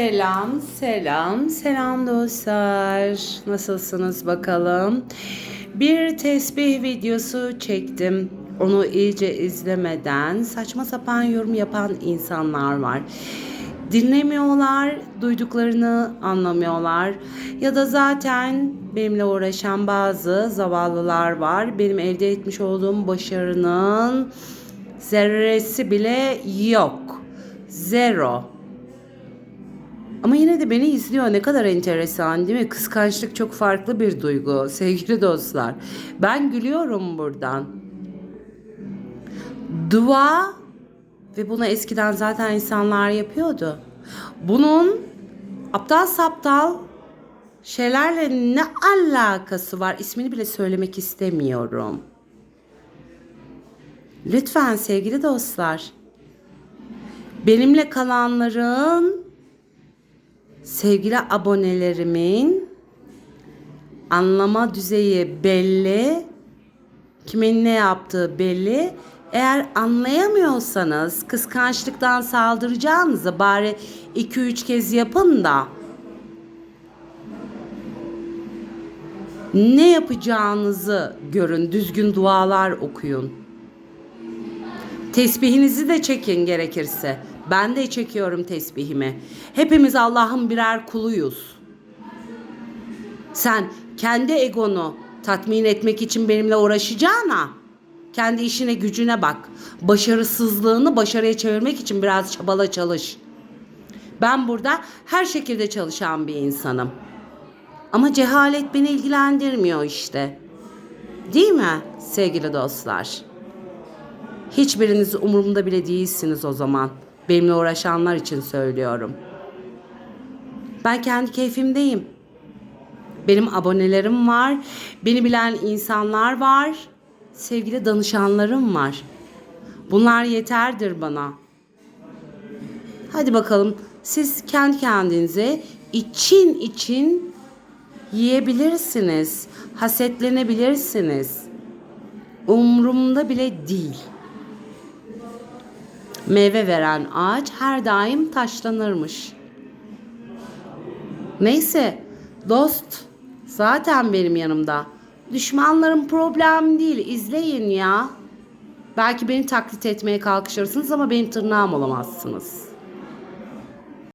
Selam, selam, selam dostlar. Nasılsınız bakalım? Bir tesbih videosu çektim. Onu iyice izlemeden saçma sapan yorum yapan insanlar var. Dinlemiyorlar, duyduklarını anlamıyorlar. Ya da zaten benimle uğraşan bazı zavallılar var. Benim elde etmiş olduğum başarının zerresi bile yok. Zero. Ama yine de beni izliyor. Ne kadar enteresan değil mi? Kıskançlık çok farklı bir duygu sevgili dostlar. Ben gülüyorum buradan. Dua ve bunu eskiden zaten insanlar yapıyordu. Bunun aptal saptal şeylerle ne alakası var? İsmini bile söylemek istemiyorum. Lütfen sevgili dostlar. Benimle kalanların sevgili abonelerimin anlama düzeyi belli. Kimin ne yaptığı belli. Eğer anlayamıyorsanız kıskançlıktan saldıracağınızı bari 2-3 kez yapın da ne yapacağınızı görün. Düzgün dualar okuyun. Tesbihinizi de çekin gerekirse. Ben de çekiyorum tesbihimi. Hepimiz Allah'ın birer kuluyuz. Sen kendi egonu tatmin etmek için benimle uğraşacağına kendi işine gücüne bak. Başarısızlığını başarıya çevirmek için biraz çabala çalış. Ben burada her şekilde çalışan bir insanım. Ama cehalet beni ilgilendirmiyor işte. Değil mi sevgili dostlar? Hiçbiriniz umurumda bile değilsiniz o zaman. Benimle uğraşanlar için söylüyorum. Ben kendi keyfimdeyim. Benim abonelerim var. Beni bilen insanlar var. Sevgili danışanlarım var. Bunlar yeterdir bana. Hadi bakalım siz kendi kendinize için için yiyebilirsiniz. Hasetlenebilirsiniz. Umrumda bile değil. Meyve veren ağaç her daim taşlanırmış. Neyse, dost zaten benim yanımda. Düşmanlarım problem değil, izleyin ya. Belki beni taklit etmeye kalkışırsınız ama benim tırnağım olamazsınız.